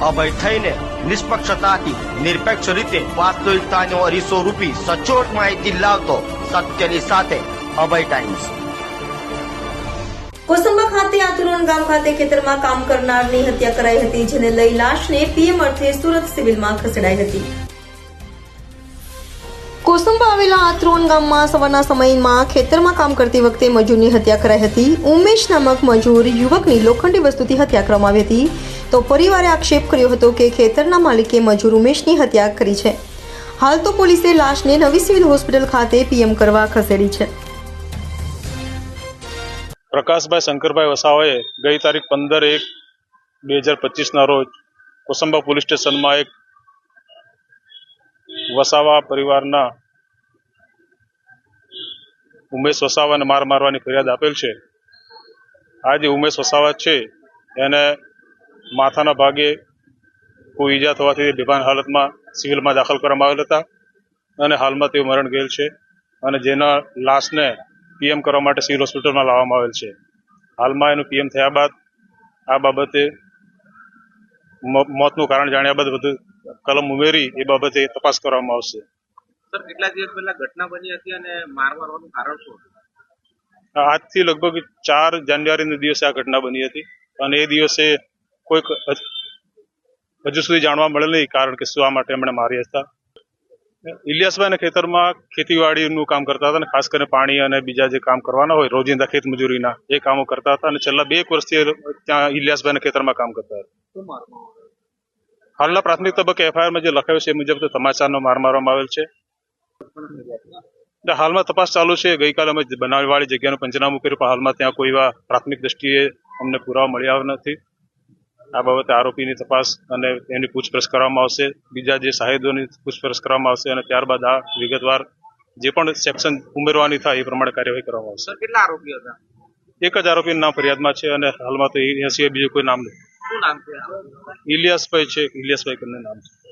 અભય થઈને નિષ્પક્ષતાથી, નિરપેક્ષ રીતે વાસ્તવિકતાનો અરીસો રૂપી સચોટ માહિતી લાવતો સત્યની સાથે અભય ટાઈમ્સ કોસંબા ખાતે આતુરન ગામ ખાતે ખેતરમાં કામ કરનારની હત્યા કરાઈ હતી, જેને લઈ લાશને પીએમ અર્થે સુરત સિવિલમાં ખસેડાઈ હતી. કોસંબા આવેલા આત્રોન ગામમાં સવારના સમયમાં ખેતરમાં કામ કરતી વખતે મજૂરની હત્યા કરાઈ હતી. ઉમેશ નામક મજૂર યુવકની લોખંડી વસ્તુથી હત્યા કરવામાં આવી હતી. તો પરિવારે આક્ષેપ કર્યો હતો કે ખેતરના માલિકે મજૂર ઉમેશની હત્યા કરી છે. હાલ તો પોલીસે લાશને નવી સિવિલ હોસ્પિટલ ખાતે પીએમ કરવા ખસેડી છે. પ્રકાશભાઈ શંકરભાઈ વસાવાએ ગઈ તારીખ પંદર એક બે હજાર પચીસના રોજ કોસંબા પોલીસ સ્ટેશનમાં એક વસાવા પરિવારના ઉમેશ વસાવાને માર મારવાની ફરિયાદ આપેલ છે. આ જે ઉમેશ વસાવા છે, એને માથાના ભાગે કોઈ ઈજા થવાથી બેભાન હાલતમાં સિવિલમાં દાખલ કરવામાં આવેલ હતા અને હાલમાં તેઓ મરણ ગયેલ છે અને જેના લાશને પીએમ કરવા માટે સિવિલ હોસ્પિટલમાં લાવવામાં આવેલ છે. હાલમાં એનું પીએમ થયા બાદ આ બાબતે મોતનું કારણ જાણ્યા બાદ વધુ કલમ ઉમેરી એ બાબતે તપાસ કરવામાં આવશે. સર કેટલા દિવસ પહેલા ઘટના બની હતી અને માર મારવાનું કારણ શું આજથી લગભગ ચાર જાન્યુઆરીના દિવસે આ ઘટના બની હતી અને એ દિવસે કોઈક હજુ સુધી જાણવા મળેલ નહીં કારણ કે શું માટે એમણે માર્યા હતા ઇલિયાસભાઈના ખેતરમાં ખેતીવાડીનું કામ કરતા હતા અને ખાસ કરીને પાણી અને બીજા જે કામ કરવાના હોય, રોજિંદા ખેત મજૂરીના, એ કામો કરતા હતા અને છેલ્લા બે વર્ષથી ત્યાં ઇલિયાસભાઈના ખેતરમાં કામ કરતા હતા? હાલના પ્રાથમિક તબક્કે એફઆઈઆરમાં જે લખાયું છે એ મુજબ તો સમાચારનો માર મારવામાં આવેલ છે. હાલમાં તપાસ ચાલુ છે. ગઈકાલે અમે બનાવવાળી જગ્યાનું પંચનામું કર્યું, પણ હાલમાં ત્યાં કોઈ એવા પ્રાથમિક દ્રષ્ટિએ અમને પુરાવા મળ્યા નથી. આ બાબતે આરોપીની તપાસ અને એની પૂછપરછ કરવામાં આવશે. બીજા જે સાહેદોની પૂછપરછ કરવામાં આવશે અને ત્યારબાદ આ વિગતવાર જે પણ સેક્શન ઉમેરવાની થાય એ પ્રમાણે કાર્યવાહી કરવામાં આવશે. કેટલા આરોપીઓ હતા? એક જ આરોપીનું નામ ફરિયાદમાં છે અને હાલમાં તો એ સિવાય બીજું કોઈ નામ છે? ઇલિયાસભાઈ છે ઇલિયાસભાઈ કરીને નામ છે.